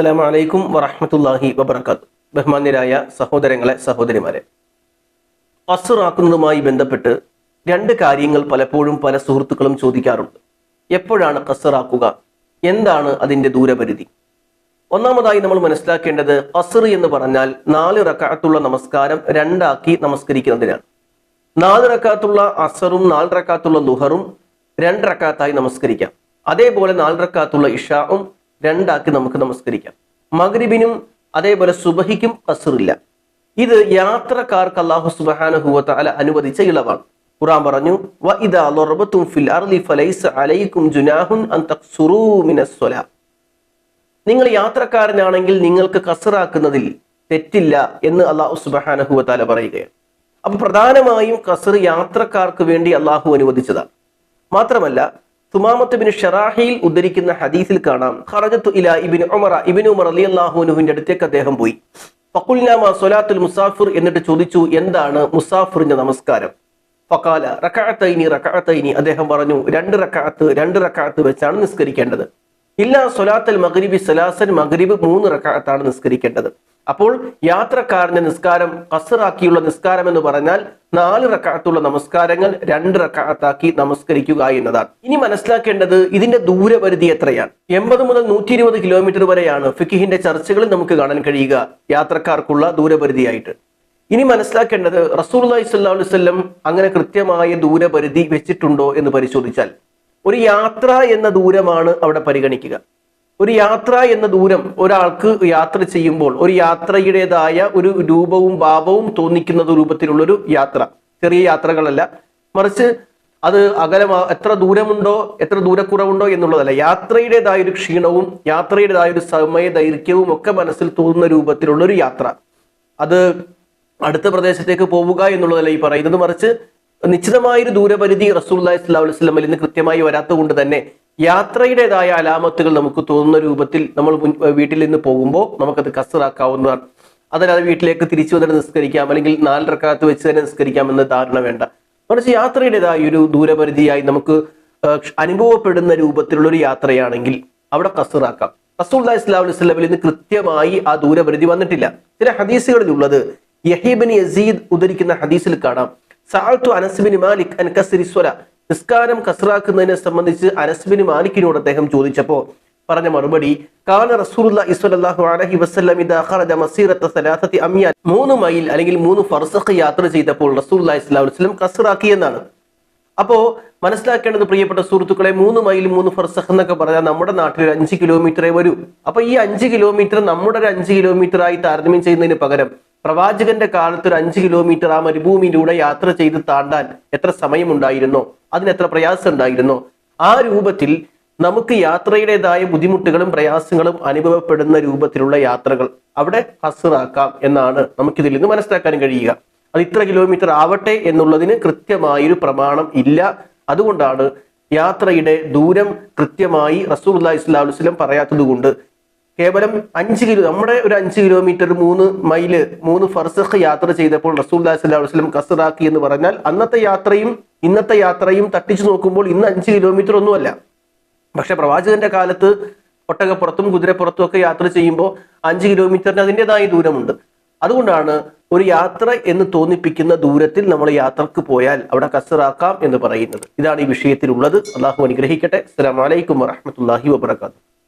അസ്സലാമു അലൈക്കും വറഹ്മത്തുള്ളാഹി വബർക്കാത്തു ബഹുമാന്യരായ സഹോദരങ്ങളെ സഹോദരിമാരെ. കസറാക്കുന്നതുമായി ബന്ധപ്പെട്ട് രണ്ട് കാര്യങ്ങൾ പലപ്പോഴും പല സുഹൃത്തുക്കളും ചോദിക്കാറുണ്ട്. എപ്പോഴാണ് കസറാക്കുക എന്താണ് അതിന്റെ ദൂരപരിധി? ഒന്നാമതായി നമ്മൾ മനസ്സിലാക്കേണ്ടത് കസർ എന്ന് പറഞ്ഞാൽ നാല് റക്കാത്തുള്ള നമസ്കാരം രണ്ടാക്കി നമസ്കരിക്കുന്നതിനാണ്. നാല് റക്കാത്തുള്ള അസറും നാല് റക്കാത്തുള്ള ലുഹറും രണ്ട് റക്കാത്തായി നമസ്കരിക്കാം. അതേപോലെ നാല് റക്കാത്തുള്ള ഇഷാവും രണ്ടാക്കി നമുക്ക് നമസ്കരിക്കാം. മഗ്രിബിനും അതേപോലെ സുബഹിക്കും കസറില്ല. ഇത് യാത്രക്കാർക്ക് അള്ളാഹു സുബഹാനഹുവത്ത അല അനുവദിച്ച ഇളവാണ്. ഖുറാൻ പറഞ്ഞു നിങ്ങൾ യാത്രക്കാരനാണെങ്കിൽ നിങ്ങൾക്ക് കസറാക്കുന്നതിൽ തെറ്റില്ല എന്ന് അള്ളാഹു സുബഹാനഹുവത്താല പറയുകയാണ്. അപ്പൊ പ്രധാനമായും കസർ യാത്രക്കാർക്ക് വേണ്ടി അള്ളാഹു അനുവദിച്ചതാണ്. മാത്രമല്ല തുമാമത്ത് ബിൻ ഷറാഹിയിൽ ഉദ്ധരിക്കുന്ന ഹദീസിൽ കാണാം. ഖറജത്തു ഇല ഇബിൻ ഉമറ. ഇബിൻ ഉമർ അലി അള്ളാഹുനുവിന്റെ അടുത്തേക്ക് അദ്ദേഹം പോയി. പക്കുൽനാമ സൊലാത്തുൽ മുസാഫിർ എന്നിട്ട് ചോദിച്ചു എന്താണ് മുസാഫിറിന്റെ നമസ്കാരം? ഫക്കാല റക്കാത്തൈനി റക്കാത്തൈനി അദ്ദേഹം പറഞ്ഞു രണ്ട് റക്കാത്ത് രണ്ട് റക്കാത്ത് വെച്ചാണ് നിസ്കരിക്കേണ്ടത്. ഇല്ല സൊലാത്തൽ മഗ്രിബി സലാസൻ മഗ്രിബ് മൂന്ന് റക്കാത്താണ് നിസ്കരിക്കേണ്ടത്. അപ്പോൾ യാത്രക്കാരന്റെ നിസ്കാരം കസറാക്കിയുള്ള നിസ്കാരം എന്ന് പറഞ്ഞാൽ നാല് റക്കാത്തുള്ള നമസ്കാരങ്ങൾ രണ്ട് റക്കാത്താക്കി നമസ്കരിക്കുക എന്നതാണ്. ഇനി മനസ്സിലാക്കേണ്ടത് ഇതിന്റെ ദൂരപരിധി എത്രയാണ്? എൺപത് മുതൽ നൂറ്റി ഇരുപത് കിലോമീറ്റർ വരെയാണ് ഫിക്കിഹിന്റെ ചർച്ചകളിൽ നമുക്ക് കാണാൻ കഴിയുക യാത്രക്കാർക്കുള്ള ദൂരപരിധിയായിട്ട്. ഇനി മനസ്സിലാക്കേണ്ടത് റസൂൽ അലൈഹി വസല്ലം അങ്ങനെ കൃത്യമായ ദൂരപരിധി വെച്ചിട്ടുണ്ടോ എന്ന് പരിശോധിച്ചാൽ ഒരു യാത്ര എന്ന ദൂരമാണ് അവിടെ പരിഗണിക്കുക. ഒരു യാത്ര എന്ന ദൂരം ഒരാൾക്ക് യാത്ര ചെയ്യുമ്പോൾ ഒരു യാത്രയുടേതായ ഒരു രൂപവും ഭാവവും തോന്നിക്കുന്ന രൂപത്തിലുള്ളൊരു യാത്ര. ചെറിയ യാത്രകളല്ല. മറിച്ച് അത് അകലം എത്ര ദൂരമുണ്ടോ എത്ര ദൂരക്കുറവുണ്ടോ എന്നുള്ളതല്ല. യാത്രയുടേതായ ഒരു ക്ഷീണവും യാത്രയുടേതായ ഒരു സമയ ദൈർഘ്യവും ഒക്കെ മനസ്സിൽ തോന്നുന്ന രൂപത്തിലുള്ള ഒരു യാത്ര. അത് അടുത്ത പ്രദേശത്തേക്ക് പോവുക എന്നുള്ളതല്ല ഈ പറയുന്നത്. മറിച്ച് നിശ്ചിതമായൊരു ദൂരപരിധി റസൂല്ലാഹി സ്വല്ലല്ലാഹു അലൈഹി വസല്ലമയിൽ നിന്ന് കൃത്യമായി വരാത്തത് കൊണ്ട് തന്നെ യാത്രയുടേതായ അലാമത്തുകൾ നമുക്ക് തോന്നുന്ന രൂപത്തിൽ നമ്മൾ വീട്ടിൽ നിന്ന് പോകുമ്പോൾ നമുക്കത് കസറാക്കാവുന്നതാണ്. അതല്ലാതെ വീട്ടിലേക്ക് തിരിച്ചു വന്നിട്ട് നിസ്കരിക്കാം അല്ലെങ്കിൽ നാലരക്കാലത്ത് വെച്ച് തന്നെ നിസ്കരിക്കാം എന്ന ധാരണ വേണ്ട. മറിച്ച് യാത്രയുടേതായ ഒരു ദൂരപരിധിയായി നമുക്ക് അനുഭവപ്പെടുന്ന രൂപത്തിലുള്ള ഒരു യാത്രയാണെങ്കിൽ അവിടെ കസറാക്കാം. റസൂൽ ഇസ്ലാം അലൈഹി സ്വലമിൽ നിന്ന് കൃത്യമായി ആ ദൂരപരിധി വന്നിട്ടില്ല. ചില ഹദീസുകളിലുള്ളത് യഹീബിൻ യസീദ് ഉദ്ധരിക്കുന്ന ഹദീസിൽ കാണാം. സാൽത്തു അനസ്ബിൻ മാലിക് അൻ കസ്രി സ്വല. നിസ്കാരം കസറാക്കുന്നതിനെ സംബന്ധിച്ച് അനസ്ബിൻ മാലിക്കിനോട് അദ്ദേഹം ചോദിച്ചപ്പോൾ പറഞ്ഞ മറുപടി കാന റസൂലുള്ളാഹി സ്വല്ലല്ലാഹു അലൈഹി വസല്ലം ഇദാ ഖറജ മസീറത്ത സലാസത്തി അമിയാൻ. മൂന്ന് മൈൽ അല്ലെങ്കിൽ മൂന്ന് ഫർസഖ് യാത്ര ചെയ്തപ്പോൾ റസൂലുള്ളാഹി സ്വല്ലല്ലാഹു അലൈഹി വസല്ലം കസറാക്കി എന്നാണ്. അപ്പോ മനസ്സിലാക്കേണ്ടത് പ്രിയപ്പെട്ട സുഹൃത്തുക്കളെ മൂന്ന് മൈൽ മൂന്ന് ഫർസഖ് എന്നൊക്കെ പറഞ്ഞാൽ നമ്മുടെ നാട്ടിൽ ഒരു അഞ്ച് കിലോമീറ്ററേ വരൂ. അപ്പൊ ഈ അഞ്ച് കിലോമീറ്റർ നമ്മുടെ ഒരു അഞ്ച് കിലോമീറ്റർ ആയി താരതമ്യം ചെയ്യുന്നതിന് പകരം പ്രവാചകന്റെ കാലത്ത് ഒരു അഞ്ച് കിലോമീറ്റർ ആ മരുഭൂമിയിലൂടെ യാത്ര ചെയ്ത് താണ്ടാൻ എത്ര സമയമുണ്ടായിരുന്നോ? അതിന് എത്ര പ്രയാസം ഉണ്ടായിരുന്നോ? ആ രൂപത്തിൽ നമുക്ക് യാത്രയുടേതായ ബുദ്ധിമുട്ടുകളും പ്രയാസങ്ങളും അനുഭവപ്പെടുന്ന രൂപത്തിലുള്ള യാത്രകൾ അവിടെ ഹസറാക്കാം എന്നാണ് നമുക്കിതിൽ നിന്ന് മനസ്സിലാക്കാൻ കഴിയുക. അത് ഇത്ര കിലോമീറ്റർ ആവട്ടെ എന്നുള്ളതിന് കൃത്യമായൊരു പ്രമാണം ഇല്ല. അതുകൊണ്ടാണ് യാത്രയുടെ ദൂരം കൃത്യമായി റസൂൽ ഇസ്ലാം വസ്ലം പറയാത്തത് കൊണ്ട് കേവലം അഞ്ച് കിലോ നമ്മുടെ ഒരു അഞ്ച് കിലോമീറ്റർ മൂന്ന് മൈൽ മൂന്ന് ഫർസഖ് യാത്ര ചെയ്തപ്പോൾ റസൂൽ സ്വല്ലല്ലാഹു അലൈഹി വസല്ലം കസറാക്കി എന്ന് പറഞ്ഞാൽ അന്നത്തെ യാത്രയും ഇന്നത്തെ യാത്രയും തട്ടിച്ചു നോക്കുമ്പോൾ ഇന്ന് അഞ്ച് കിലോമീറ്റർ ഒന്നുമല്ല. പക്ഷെ പ്രവാചകന്റെ കാലത്ത് ഒട്ടകപ്പുറത്തും കുതിരപ്പുറത്തും ഒക്കെ യാത്ര ചെയ്യുമ്പോൾ അഞ്ച് കിലോമീറ്ററിന് അതിന്റെതായ ദൂരമുണ്ട്. അതുകൊണ്ടാണ് ഒരു യാത്ര എന്ന് തോന്നിപ്പിക്കുന്ന ദൂരത്തിൽ നമ്മൾ യാത്രയ്ക്ക് പോയാൽ അവിടെ കസറാക്കാം എന്ന് പറയുന്നത്. ഇതാണ് ഈ വിഷയത്തിലുള്ളത്. അള്ളാഹു അനുഗ്രഹിക്കട്ടെ. അസ്സലാമു അലൈക്കും വറഹ്മത്തുള്ളാഹി വബറകാതുഹു.